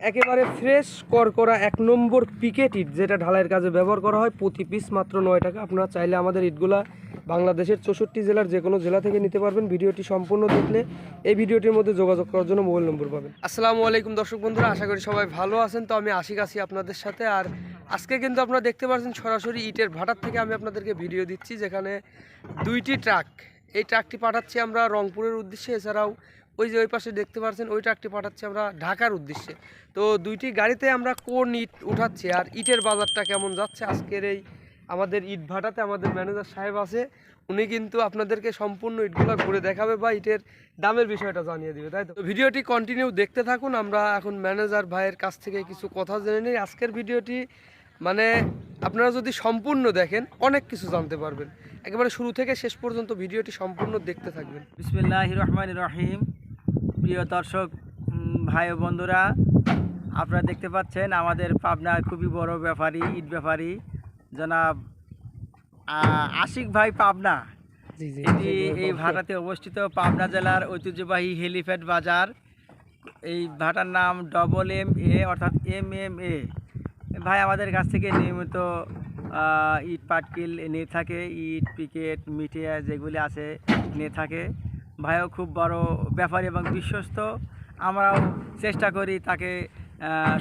একেবারে ফ্রেশ করকরা এক নম্বর পিকেট ইট যেটা ঢালাইয়ের কাজে ব্যবহার করা হয় প্রতি পিস মাত্র নয় টাকা। আপনারা চাইলে আমাদের ইটগুলা বাংলাদেশের চৌষট্টি জেলার যে কোনো জেলা থেকে নিতে পারবেন। ভিডিওটি সম্পূর্ণ দেখলে এই ভিডিওটির মধ্যে যোগাযোগ করার জন্য মোবাইল নম্বর পাবেন। আসসালামু আলাইকুম দর্শক বন্ধুরা, আশা করি সবাই ভালো আছেন। তো আমি আশিক আছি আপনাদের সাথে। আর আজকে কিন্তু আপনারা দেখতে পাচ্ছেন সরাসরি ইটের ভাটার থেকে আমি আপনাদেরকে ভিডিও দিচ্ছি, যেখানে দুইটি ট্রাক। এই ট্রাকটি পাঠাচ্ছি আমরা রংপুরের উদ্দেশ্যে। এছাড়াও ওই যে ওই পাশে দেখতে পাচ্ছেন ওই ট্রাকটি পাঠাচ্ছি আমরা ঢাকার উদ্দেশ্যে। তো দুইটি গাড়িতে আমরা কোন ইট উঠাচ্ছি আর ইটের বাজারটা কেমন যাচ্ছে? আজকের এই আমাদের ইট ভাটাতে আমাদের ম্যানেজার সাহেব আছে, উনি কিন্তু আপনাদেরকে সম্পূর্ণ ইটগুলো ঘুরে দেখাবে বা ইটের দামের বিষয়টা জানিয়ে দিবে, তাই তো? ভিডিওটি কন্টিনিউ দেখতে থাকুন, আমরা এখন ম্যানেজার ভাইয়ের কাছ থেকে কিছু কথা জেনে নিই। আজকের ভিডিওটি মানে আপনারা যদি সম্পূর্ণ দেখেন, অনেক কিছু জানতে পারবেন। একেবারে শুরু থেকে শেষ পর্যন্ত ভিডিওটি সম্পূর্ণ দেখতে থাকবেন। বিসমিল্লাহ রহমান রহিম। প্রিয় দর্শক ভাই বন্ধুরা আপনারা দেখতে পাচ্ছেন আমাদের পাবনা খুবই বড় ব্যাপারী ইট ব্যাপারী জনাব আশিক ভাই পাবনা। এটি এই ভাটাতে অবস্থিত পাবনা জেলার ঐতিহ্যবাহী হেলিপ্যাড বাজার। এই ভাটার নাম ডবল এম এ অর্থাৎ এম এম এ ভাই আমাদের কাছ থেকে নিয়মিত ইট পাটকিল নিয়ে থাকে ইট পিকেট মিটিয়া যেগুলি আছে নিয়ে থাকে। ভাইও খুব বড় ব্যাপারী এবং বিশ্বস্ত। আমরাও চেষ্টা করি তাকে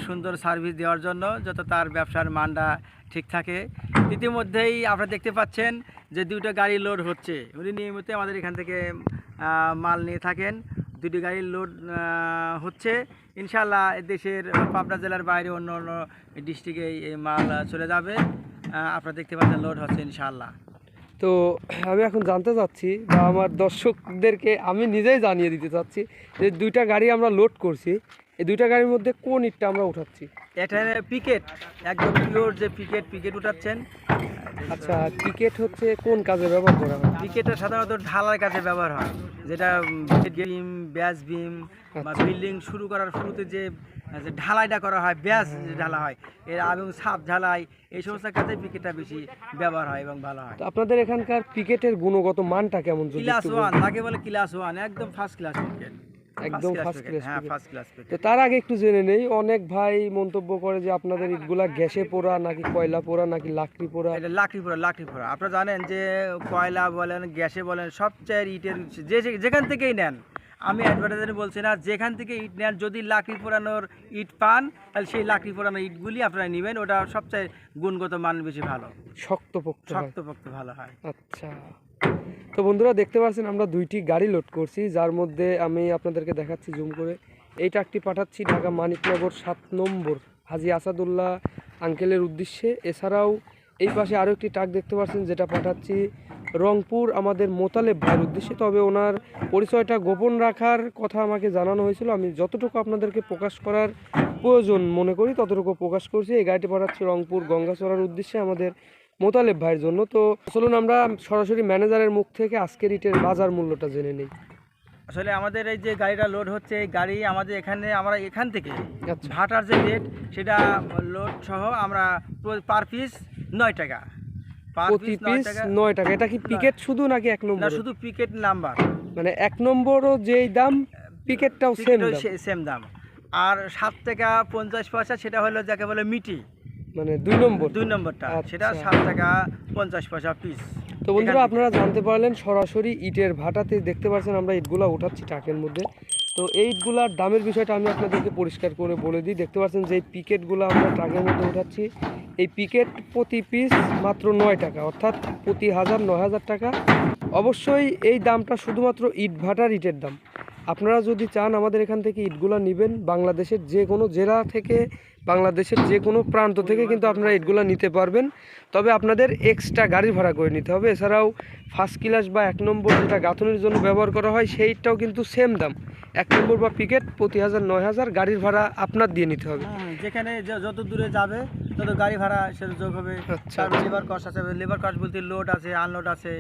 সুন্দর সার্ভিস দেওয়ার জন্য যত তার ব্যবসার মানটা ঠিক থাকে। ইতিমধ্যেই আপনারা দেখতে পাচ্ছেন যে দুটো গাড়ি লোড হচ্ছে। উনি নিয়মিত আমাদের এখান থেকে মাল নিয়ে থাকেন। দুটি গাড়ির লোড হচ্ছে। ইনশাল্লাহ দেশের পাবনা জেলার বাইরে অন্য অন্য ডিস্ট্রিক্টে এই মাল চলে যাবে। আপনারা দেখতে পাচ্ছেন লোড হচ্ছে ইনশাল্লাহ তো আমি এখন জানতে চাচ্ছি বা আমার দর্শকদেরকে আমি নিজেই জানিয়ে দিতে চাচ্ছি যে দুইটা গাড়ি আমরা লোড করছি। এই দুইটা গাড়ির মধ্যে কোন ইটটা আমরা উঠাচ্ছি? এটা পিকেট একদম পিওর যে পিকেট পিকেট উঠাচ্ছেন। আচ্ছা পিকেট হচ্ছে কোন কাজে ব্যবহার করা হয়? পিকেটটা সাধারণত ঢালার কাজে ব্যবহার হয়। যেটা বিম ব্যাস বিম বা আচ্ছা। বিল্ডিং শুরু করার শুরুতে যে ঢালাইটা করা হয় ব্যাস ঢালা হয়। এর এবং ছাদ ঢালাই এই সমস্ত কাজে পিকেটটা বেশি ব্যবহার হয় এবং ভালো হয়। আপনাদের এখানকার পিকেটের গুণগত মানটা কেমন ক্লাস ওয়ান তাকে বলে ক্লাস ওয়ান একদম ফার্স্ট ক্লাস পিকেট একদম ফার্স্ট ক্লাস হ্যাঁ ফার্স্ট ক্লাস তো তার আগে একটু জেনে নেই অনেক ভাই মন্তব্য করে যে আপনাদের ইটগুলা গ্যাসে পোড়া নাকি কয়লা পোড়া নাকি লাকড়ি পোড়া? এটা লাকড়ি পোড়া লাকড়ি পোড়া। আপনারা জানেন যে কয়লা বলেন গ্যাসে বলেন সবচেয়ে ইটের যে- যেখান থেকেই নেন আমি অ্যাডভার্টাইজারে বলছি না যেখান থেকে ইট নেন যদি লাকড়ি পোড়ানোর ইট পান তাহলে সেই লাকড়ি পোড়ানোর ইটগুলি আপনারা নেবেন ওটা সবচেয়ে গুণগত মান বেশি ভালো। শক্তপোক্ত শক্তপোক্ত ভালো হয়। আচ্ছা। তো বন্ধুরা দেখতে পাচ্ছেন আমরা দুইটি গাড়ি লোড করছি যার মধ্যে আমি আপনাদেরকে দেখাচ্ছি জুম করে। এই ট্রাকটি পাঠাচ্ছি ঢাকা মানিকনগর সাত নম্বর হাজি আসাদুল্লাহ আঙ্কেলের উদ্দেশ্যে। এছাড়াও এই পাশে আরও একটি ট্রাক দেখতে পাচ্ছেন যেটা পাঠাচ্ছি রংপুর আমাদের মোতালেব ভাইয়ের উদ্দেশ্যে। তবে ওনার পরিচয়টা গোপন রাখার কথা আমাকে জানানো হয়েছিল। আমি যতটুকু আপনাদেরকে প্রকাশ করার প্রয়োজন মনে করি ততটুকু প্রকাশ করছি। এই গাড়িটি পাঠাচ্ছি রংপুর গঙ্গাচড়ার উদ্দেশ্যে আমাদের মোতালেব ভাইয়ের জন্য। তো চলুন আমরা সরাসরি ম্যানেজারের মুখ থেকে আজকের ইটের বাজার মূল্যটা জেনে নিই। আসলে আমাদের এই যে গাড়িটা লোড হচ্ছে এই গাড়ি আমাদের এখানে আমরা এখান থেকে আচ্ছা। ভাটার যে রেট সেটা লোড সহ আমরা পার পিস নয় টাকা। প্রতি পিস নয় টাকা এটা কি পিকেট শুধু নাকি এক নম্বর শুধু পিকেট নাম্বার মানে এক নম্বরও যেই দাম পিকেটটাও সেম সেম দাম। আর সাত টাকা পঞ্চাশ পয়সা সেটা হলো যাকে বলে মিটি। মানে দুই নম্বর দুই নম্বরটা। আচ্ছা। সেটা সাত টাকা পঞ্চাশ পয়সা পিস তো বন্ধুরা আপনারা জানতে পারলেন সরাসরি ইটের ভাটাতে দেখতে পাচ্ছেন আমরা ইটগুলা উঠাচ্ছি ট্রাকের মধ্যে। তো এই ইটগুলার দামের বিষয়টা আমি আপনাদেরকে পরিষ্কার করে বলে দিই। দেখতে পাচ্ছেন যে পিকেটগুলো আমরা ট্রাকের মধ্যে উঠাচ্ছি। এই পিকেট প্রতি পিস মাত্র নয় টাকা, অর্থাৎ প্রতি হাজার নয় হাজার টাকা। অবশ্যই এই দামটা শুধুমাত্র ইট ভাটার ইটের দাম। আপনারা যদি চান আমাদের এখান থেকে ইটগুলা নেবেন, বাংলাদেশের যে কোনো জেলা থেকে বাংলাদেশের যে কোনো প্রান্ত থেকে কিন্তু আপনারা ইটগুলা নিতে পারবেন। তবে আপনাদের এক্সট্রা গাড়ি ভাড়া করে নিতে হবে। এছাড়াও ফার্স্ট ক্লাস বা এক নম্বর যেটা গাঁথনির জন্য ব্যবহার করা হয় সেইটাও কিন্তু সেম দাম। এক নম্বর বা পিকেট প্রতি হাজার নয় হাজার গাড়ির ভাড়া আপনার দিয়ে নিতে হবে। যেখানে যে- যত দূরে যাবে তত গাড়ি ভাড়া সেটা যোগ হবে। আচ্ছা। লেবার কস্ট আছে লেবার কস্ট বলতে লোড আছে আনলোড আছে।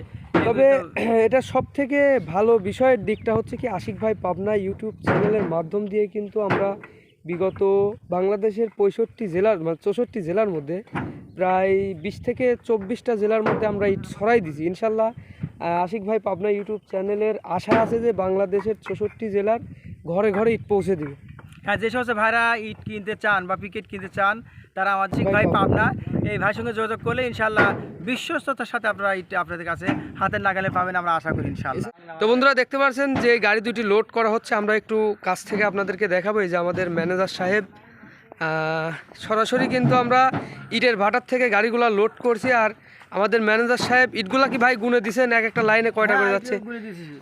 তবে এটা সব থেকে ভালো বিষয়ের দিকটা হচ্ছে কি আশিক ভাই পাবনা ইউটিউব চ্যানেলের মাধ্যম দিয়ে কিন্তু আমরা বিগত বাংলাদেশের পঁয়ষট্টি জেলার মানে চৌষট্টি জেলার মধ্যে প্রায় বিশ থেকে চব্বিশটা জেলার মধ্যে আমরা ইট ছড়াই দিছি ইনশাল্লাহ আশিক ভাই পাবনা ইউটিউব চ্যানেলের আশা আছে যে বাংলাদেশের চৌষট্টি জেলার ঘরে ঘরে ইট পৌঁছে দেবে হ্যাঁ যে সমস্ত ভাইরা ইট কিনতে চান বা পিকেট কিনতে চান তারা আমার ভাই ভাই পাবনা। এই ভাইয়ের সঙ্গে যোগাযোগ করলে ইনশাল্লাহ বিশ্বস্ততার সাথে আপনারা আপনাদের কাছে হাতের নাগালে পাবেন আমরা আশা করি ইনশাল্লাহ তো বন্ধুরা দেখতে পাচ্ছেন যে গাড়ি দুটি লোড করা হচ্ছে আমরা একটু কাছ থেকে আপনাদেরকে দেখাবো। যে আমাদের ম্যানেজার সাহেব সরাসরি কিন্তু আমরা ইটের ভাটার থেকে গাড়িগুলা লোড করছি আর আমাদের ম্যানেজার সাহেব ইটগুলা কি ভাই গুনে দিছেন? এক একটা লাইনে কয়টা করে যাচ্ছে?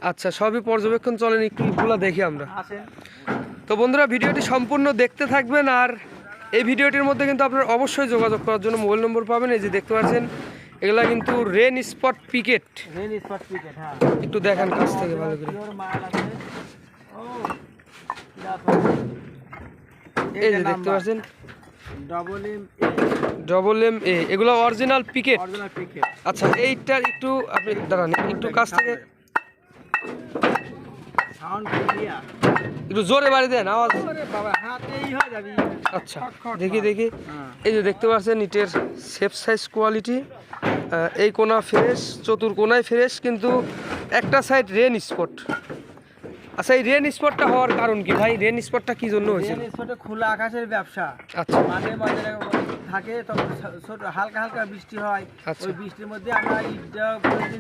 আচ্ছা সবই পর্যবেক্ষণ চলেন একটু ইটগুলা দেখি আমরা। তো বন্ধুরা ভিডিওটি সম্পূর্ণ দেখতে থাকবেন আর এই ভিডিওটির মধ্যে কিন্তু আপনারা অবশ্যই যোগাযোগ করার জন্য মোবাইল নম্বর পাবেন। এই যে দেখতে পাচ্ছেন এগুলা কিন্তু rain spot picket. Rain spot picket হ্যাঁ। একটু দেখান কাছ থেকে ভালো করে। এই যে দেখতে পাচ্ছেন। Double M double M A এগুলো অরিজিনাল পিকেট অরিজিনাল পিকেট আচ্ছা এইটার একটু আপনি দাঁড়ান একটু কাছ থেকে সাউন্ড ক্লিয়ার একটু জোরে বাড়ি দেন আওয়াজ। বাবা হাতেই হয়ে যাবি। আচ্ছা দেখি দেখি। হ্যাঁ। এই যে দেখতে পাচ্ছেন ইটের সেফ সাইজ কোয়ালিটি এই কোনা ফ্রেশ চতুর কোনায় ফ্রেশ কিন্তু একটা সাইড রেন স্পট আচ্ছা এই রেন স্পটটা হওয়ার কারণ কি? ভাই রেন স্পটটা কি জন্য হয়েছে? রেল স্পটে খোলা আকাশের ব্যবসা। আচ্ছা। মাঝে মাঝে থাকে তখন ছোট হালকা হালকা বৃষ্টি হয়। আচ্ছা। ওই বৃষ্টির মধ্যে আমরা ইটটা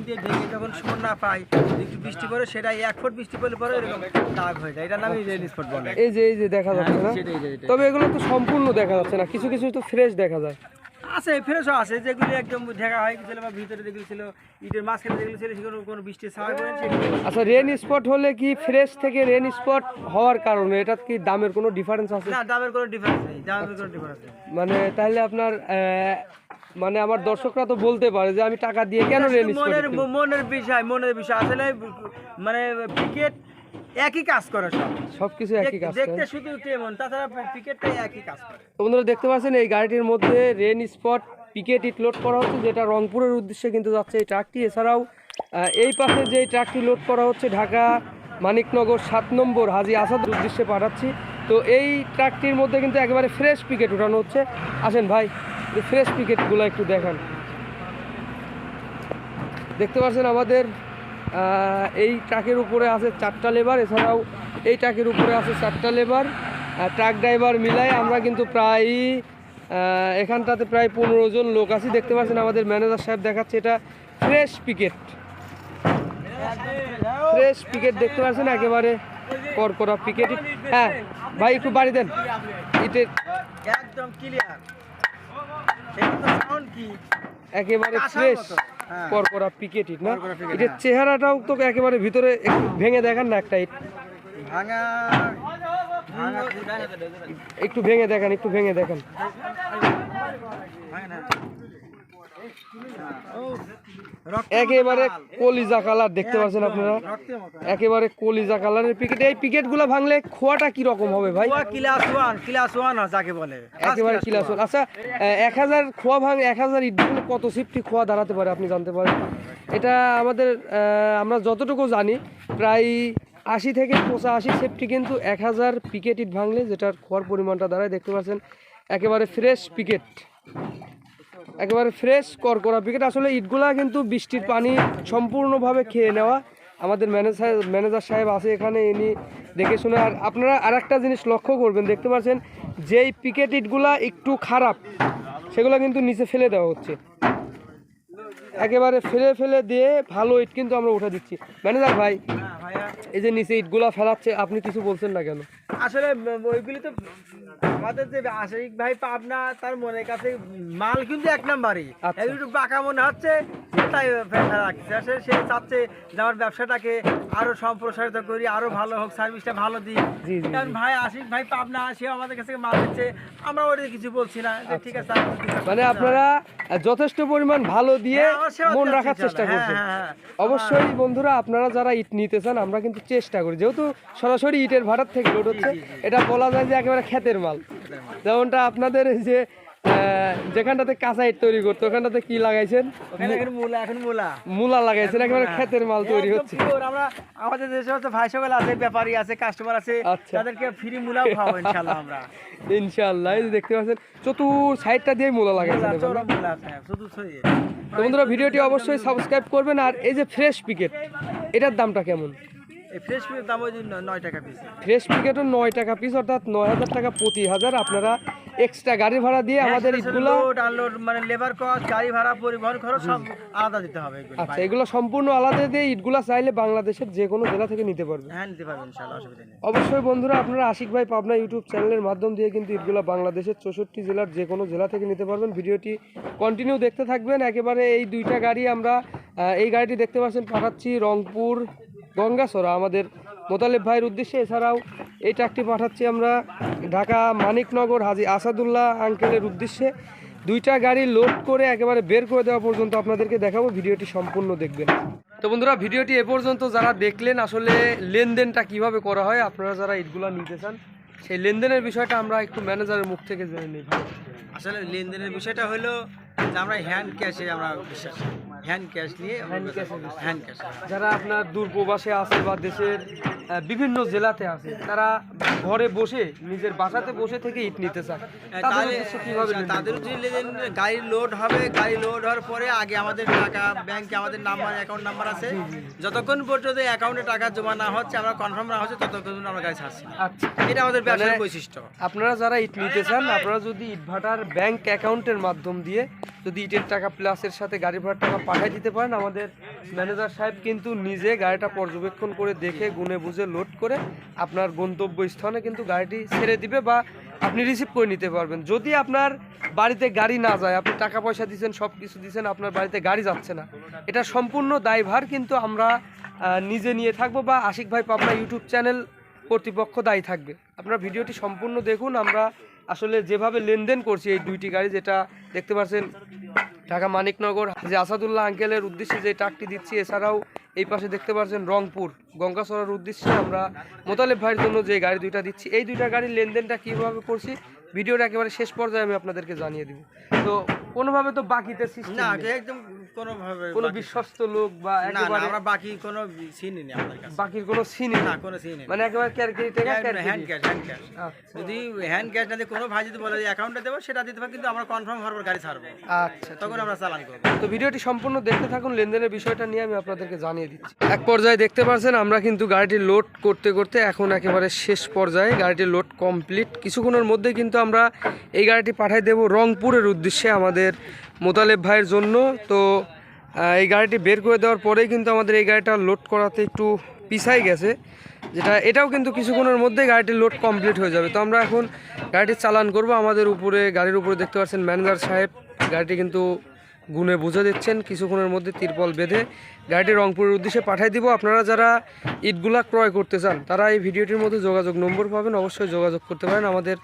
দিয়ে ঢেকে যখন সুমন না পাই একটু বৃষ্টি পড়ে সেটা এক ফুট বৃষ্টি পড়লে পরে এরকম দাগ হয়ে যায়। এটার নামই রেল স্পট বলে। এই যে এই যে দেখা যাচ্ছে না? সেটাই। তবে এগুলো তো সম্পূর্ণ দেখা যাচ্ছে না কিছু কিছু তো ফ্রেশ দেখা যায়। আছে ফ্রেশও আছে যেগুলি একদম ঢেকা হয়ে গেছিল বা ভিতরে যেগুলো ছিল ইটের মাঝখানে যেগুলো ছিল সেগুলো কোনো বৃষ্টি ছাড়া পড়ে আচ্ছা রেন স্পট হলে কি ফ্রেশ থেকে রেন স্পট হওয়ার কারণে এটা কি দামের কোনো ডিফারেন্স আছে? না দামের কোনো ডিফারেন্স নেই দামের কোনো ডিফারেন্স নেই। মানে তাহলে আপনার আহ, মানে আমার দর্শকরা তো বলতে পারে যে আমি টাকা দিয়ে কেন রেন স্পট মনের মনের বিষয় মনের বিষয়। আসলে মানে ক্রিকেট একই কাজ করে সব। সব কিছু একই কাজ দেখতে শুধু কেমন তাছাড়া ক্রিকেটটাই একই কাজ করে। তো বন্ধুরা দেখতে পাচ্ছেন এই গাড়িটির মধ্যে রেন স্পট পিকেট ইট লোড করা হচ্ছে যেটা রংপুরের উদ্দেশ্যে কিন্তু যাচ্ছে এই ট্রাকটি এছাড়াও এই পাশে যে ট্রাকটি লোড করা হচ্ছে ঢাকা মানিকনগর সাত নম্বর হাজি আসাদ উদ্দেশ্যে পাঠাচ্ছি। তো এই ট্রাকটির মধ্যে কিন্তু একেবারে ফ্রেশ পিকেট উঠানো হচ্ছে। আসেন ভাই ফ্রেশ পিকেটগুলো একটু দেখান। দেখতে পাচ্ছেন আমাদের এই ট্রাকের উপরে আছে চারটা লেবার এছাড়াও এই ট্রাকের উপরে আছে চারটা লেবার। ট্রাক ড্রাইভার মিলাই আমরা কিন্তু প্রায় এখানটাতে প্রায় পনেরো জন লোক আছি। দেখতে পাচ্ছেন আমাদের ম্যানেজার সাহেব দেখাচ্ছে এটা ফ্রেশ পিকেট। ফ্রেশ পিকেট দেখতে পাচ্ছেন একেবারে করকরা পিকেট। হ্যাঁ ভাই একটু বাড়ি দেন। ইটের একদম ক্লিয়ার একেবারে ফ্রেশ। করকরা পিকেট ইট না? এটার হ্যাঁ। চেহারাটাও তো একেবারে ভিতরে একটু ভেঙে দেখান না একটা ইট ভাঙা ভাঙা একটু ভেঙে দেখান একটু ভেঙে দেখান। একেবারে। কলিজা কালার দেখতে পাচ্ছেন আপনারা। একেবারে কলিজা কালারের পিকেট এই পিকেটগুলো ভাঙলে খোয়াটা কি রকম হবে ভাই? খোয়া ক্লাস ওয়ান ক্লাস ওয়ান যাকে বলে। একেবারে কিলাস আচ্ছা এক হাজার খোয়া ভাঙ এক হাজার ইট ভাঙলে কত সিফটি খোয়া দাঁড়াতে পারে আপনি জানতে পারেন? এটা আমাদের আমরা যতটুকু জানি প্রায় আশি থেকে পঁচাশি সেফটি কিন্তু এক হাজার পিকেট ইট ভাঙলে যেটার খোয়ার পরিমাণটা দাঁড়ায় দেখতে পাচ্ছেন? একেবারে ফ্রেশ পিকেট একেবারে ফ্রেশ করকরা পিকেট আসলে ইটগুলা কিন্তু বৃষ্টির পানি সম্পূর্ণভাবে খেয়ে নেওয়া। আমাদের ম্যানেজার ম্যানেজার সাহেব আছে এখানে, ইনি দেখে শুনে। আর আপনারা আর একটা জিনিস লক্ষ্য করবেন, দেখতে পাচ্ছেন, যেই পিকেট ইটগুলা একটু খারাপ, সেগুলো কিন্তু নিচে ফেলে দেওয়া হচ্ছে। একেবারে ফেলে ফেলে দিয়ে ভালো ইট কিন্তু আমরা উঠে দিচ্ছি। ম্যানেজার ভাই এই যে নিচে ইটগুলা ফেলাচ্ছে আপনি কিছু বলছেন না কেন? আসলে ওইগুলি তো আমাদের যে আশিক ভাই পাবনা তার মনের কাছে মাল কিন্তু এক নাম্বারই। আচ্ছা। একটু বাঁকা মনে হচ্ছে তাই ফেলা রাখছে। আসলে সে চাচ্ছে যে আমার ব্যবসাটাকে আরও সম্প্রসারিত করি আরও ভালো হোক সার্ভিসটা ভালো দিই কারণ ভাই আশিক ভাই পাবনা সে আমাদের কাছে মাল দিচ্ছে। আমরা ওটা কিছু বলছি না যে ঠিক আছে মানে আপনারা যথেষ্ট পরিমাণ ভালো দিয়ে হ্যাঁ, মন রাখার চেষ্টা ইনশাআল্লাহ। করছেন হ্যাঁ, হ্যাঁ, হ্যাঁ। অবশ্যই বন্ধুরা আপনারা যারা ইট নিতে চান আমরা কিন্তু চেষ্টা করি। যেহেতু সরাসরি ইটের ভাড়ার থেকে লোড হচ্ছে এটা বলা যায় যে একেবারে ক্ষেতের মাল। যেমনটা আপনাদের এই যে যেখানটাতে কাঁচা ইট তৈরি করতো ওখানটাতে কি লাগাইছেন? মূলা এখন মূলা। মূলা লাগাইছেন একেবারে ক্ষেতের মাল তৈরি হচ্ছে। আমরা আমাদের যে সমস্ত ভাই সকল আছে ব্যাপারী আছে কাস্টমার আছে আচ্ছা। তাদেরকে ফ্রি খাওয়াবো ইনশাআল্লাহ আমরা। ইনশাআল্লাহ এই যে দেখতে পাচ্ছেন চতুর সাইডটা দিয়ে মূলা লাগাইছেন মুলা, মুলা। তো বন্ধুরা ভিডিওটি অবশ্যই সাবস্ক্রাইব করবেন আর এই যে ফ্রেশ পিকেট এটার দামটা কেমন? ফ্রেশ পিসের দাম ওই নয় টাকা পিস ফ্রেশ পিকেটও নয় টাকা পিস অর্থাৎ নয় হাজার টাকা প্রতি হাজার আপনারা এক্সট্রা গাড়ি ভাড়া দিয়ে আমাদের ইটগুলো লোড আনলোড মানে লেবার কস্ট গাড়ি ভাড়া পরিবহন খরচ সব আলাদা দিতে হবে আচ্ছা এগুলো সম্পূর্ণ আলাদা দিয়ে ইটগুলো চাইলে বাংলাদেশের যে কোনো জেলা থেকে নিতে পারবে। হ্যাঁ নিতে পারবেন ইনশাআল্লাহ অসুবিধা নেই। অবশ্যই বন্ধুরা আপনারা আশিক ভাই পাবনা ইউটিউব চ্যানেলের মাধ্যম দিয়ে কিন্তু ইটগুলো বাংলাদেশের চৌষট্টি জেলার যে কোনো জেলা থেকে নিতে পারবেন। ভিডিওটি কন্টিনিউ দেখতে থাকবেন। একেবারে এই দুইটা গাড়ি আমরা এই গাড়িটি দেখতে পাচ্ছেন পাঠাচ্ছি রংপুর গঙ্গাসরা আমাদের মোতালেব ভাইয়ের উদ্দেশ্যে এছাড়াও এই ট্রাকটি পাঠাচ্ছি আমরা ঢাকা মানিকনগর হাজি আসাদুল্লাহ আঙ্কেলের উদ্দেশ্যে। দুইটা গাড়ি লোড করে একেবারে বের করে দেওয়া পর্যন্ত আপনাদেরকে দেখাবো, ভিডিওটি সম্পূর্ণ দেখবেন। তো বন্ধুরা, ভিডিওটি এ পর্যন্ত যারা দেখলেন, আসলে লেনদেনটা কীভাবে করা হয়, আপনারা যারা ইটগুলা নিতে চান, সেই লেনদেনের বিষয়টা আমরা একটু ম্যানেজারের মুখ থেকে জেনে নিই। আসলে লেনদেনের বিষয়টা হলো আমরা হ্যান্ড ক্যাশে আমরা বিশ্বাস। হ্যান্ড ক্যাশ নিয়ে এ বিশ্বাস। হ্যান্ড ক্যাশ যারা আপনার দূর প্রবাসে আছে বা দেশের বিভিন্ন জেলাতে আছে তারা ঘরে বসে নিজের বাসাতে বসে থেকে ইট নিতে চায়। তাদের গাড়ি লোড হবে গাড়ি লোড হওয়ার পরে আগে আমাদের টাকা ব্যাংকে আমাদের নাম্বার অ্যাকাউন্ট নাম্বার আছে। যতক্ষণ পর্যন্ত অ্যাকাউন্টে টাকা জমা না হচ্ছে আমরা কনফার্ম না হচ্ছে ততক্ষণ আমরা গাড়ি ছাড়ছি আচ্ছা। এটা আমাদের ব্যবসার মানে- বৈশিষ্ট্য। আপনারা যারা ইট নিতে চান আপনারা যদি ইট ভাটার ব্যাংক অ্যাকাউন্টের মাধ্যম দিয়ে যদি ইটের টাকা প্লাসের সাথে গাড়ি ভাড়ার টাকা পাঠিয়ে দিতে পারেন। আমাদের ম্যানেজার সাহেব কিন্তু নিজে গাড়িটা পর্যবেক্ষণ করে দেখে, গুনে, বুঝে, লোড করে আপনার গন্তব্য স্থানে কিন্তু গাড়িটি ছেড়ে দিবে বা আপনি রিসিভ করে নিতে পারবেন। যদি আপনার বাড়িতে গাড়ি না যায়, আপনি টাকা পয়সা দিচ্ছেন সব কিছু দিচ্ছেন, আপনার বাড়িতে গাড়ি যাচ্ছে না। এটা সম্পূর্ণ দায়ভার কিন্তু আমরা নিজে নিয়ে থাকব বা আশিক ভাই পাবনা ইউটিউব চ্যানেল কর্তৃপক্ষ দায়ী থাকবে। আপনার ভিডিওটি সম্পূর্ণ দেখুন। আমরা আসলে যেভাবে লেনদেন করছি এই দুইটি গাড়ি, যেটা দেখতে পাচ্ছেন ঢাকা মানিকনগর যে আসাদুল্লাহ আঙ্কেলের উদ্দেশ্যে যে ট্রাকটি দিচ্ছি এছাড়াও এই পাশে দেখতে পাচ্ছেন রংপুর গঙ্গাসরার উদ্দেশ্যে আমরা মোতালেব ভাইয়ের জন্য যে গাড়ি দুইটা দিচ্ছি এই দুইটা গাড়ির লেনদেনটা কীভাবে করছি ভিডিওটা একেবারে শেষ পর্যায়ে আমি আপনাদেরকে জানিয়ে দিব। তো কোনোভাবে তো বাকিতে না একদম কোনোভাবে কোনো বিশ্বস্ত লোক বা একেবারে আমরা বাকি কোনো চিনি না আমাদের কাছে। বাকির কোনো সিনই না না কোনো চিনি মানে একেবারে ক্যারকেরি টাকা হ্যান্ড ক্যাশ হ্যান্ড ক্যাশ আচ্ছা। যদি হ্যান্ড ক্যাশ না দিয়ে কোনো ভাই যদি বলে অ্যাকাউন্টে দেবো সেটা দিতে কিন্তু আমরা কনফার্ম হওয়ার পর গাড়ি ছাড়বো। আচ্ছা তখন আমরা চালান করব। তো ভিডিওটি সম্পূর্ণ দেখতে থাকুন লেনদেনের বিষয়টা নিয়ে আমি আপনাদেরকে জানিয়ে দিচ্ছি। এক পর্যায়ে দেখতে পাচ্ছেন আমরা কিন্তু গাড়িটি লোড করতে করতে এখন একেবারে শেষ পর্যায়ে। গাড়িটি লোড কমপ্লিট কিছুক্ষণের মধ্যে কিন্তু আমরা এই গাড়িটি পাঠিয়ে দেব রংপুরের উদ্দেশ্যে আমাদের মোতালেব ভাইয়ের জন্য। তো এই গাড়িটি বের করে দেওয়ার পরেই কিন্তু আমাদের এই গাড়িটা লোড করাতে একটু পিছাই গেছে। যেটা, এটাও কিন্তু কিছুক্ষণের মধ্যে গাড়িটির লোড কমপ্লিট হয়ে যাবে। তো আমরা এখন গাড়িটি চালান করব। আমাদের উপরে, গাড়ির উপরে দেখতে পাচ্ছেন ম্যানেজার সাহেব। গাড়িটি কিন্তু গুনে বুঝে দিচ্ছেন। কিছুক্ষণের মধ্যে তিরপল বেঁধে গাড়িটি রংপুরের উদ্দেশ্যে পাঠিয়ে দিব। আপনারা যারা ইটগুলা ক্রয় করতে চান, তারা এই ভিডিওটির মধ্যে যোগাযোগ নম্বর পাবেন। অবশ্যই যোগাযোগ করতে পারেন। আমাদের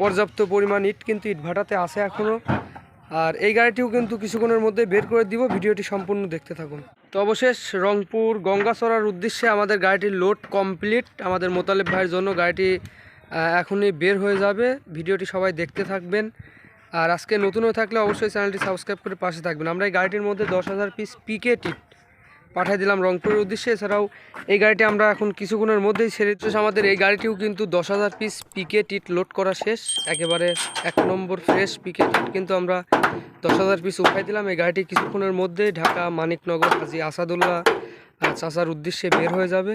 পর্যাপ্ত পরিমাণ ইট কিন্তু ইট ভাটাতে আছে এখনও আর এই গাড়িটিও কিন্তু কিছুক্ষণের মধ্যে বের করে দিব, ভিডিওটি সম্পূর্ণ দেখতে থাকুন। তো অবশেষ রংপুর গঙ্গাচড়ার উদ্দেশ্যে আমাদের গাড়িটির লোড কমপ্লিট আমাদের মোতালেব ভাইয়ের জন্য গাড়িটি এখনই বের হয়ে যাবে। ভিডিওটি সবাই দেখতে থাকবেন। আর আজকে নতুন হয়ে থাকলে অবশ্যই চ্যানেলটি সাবস্ক্রাইব করে পাশে থাকবেন। আমরা এই গাড়িটির মধ্যে দশ হাজার পিস পিকে টিট পাঠিয়ে দিলাম রংপুরের উদ্দেশ্যে। এছাড়াও এই গাড়িটি আমরা এখন কিছুক্ষণের মধ্যেই ছেড়ে দিচ্ছি। আমাদের এই গাড়িটিও কিন্তু দশ হাজার পিস পিকে টিট লোড করা শেষ। একেবারে এক নম্বর ফ্রেশ পিকে টিট কিন্তু আমরা দশ হাজার পিস উঠাই দিলাম। এই গাড়িটি কিছুক্ষণের মধ্যেই ঢাকা, মানিকনগর, হাজি আসাদুল্লাহ চাষার উদ্দেশ্যে বের হয়ে যাবে।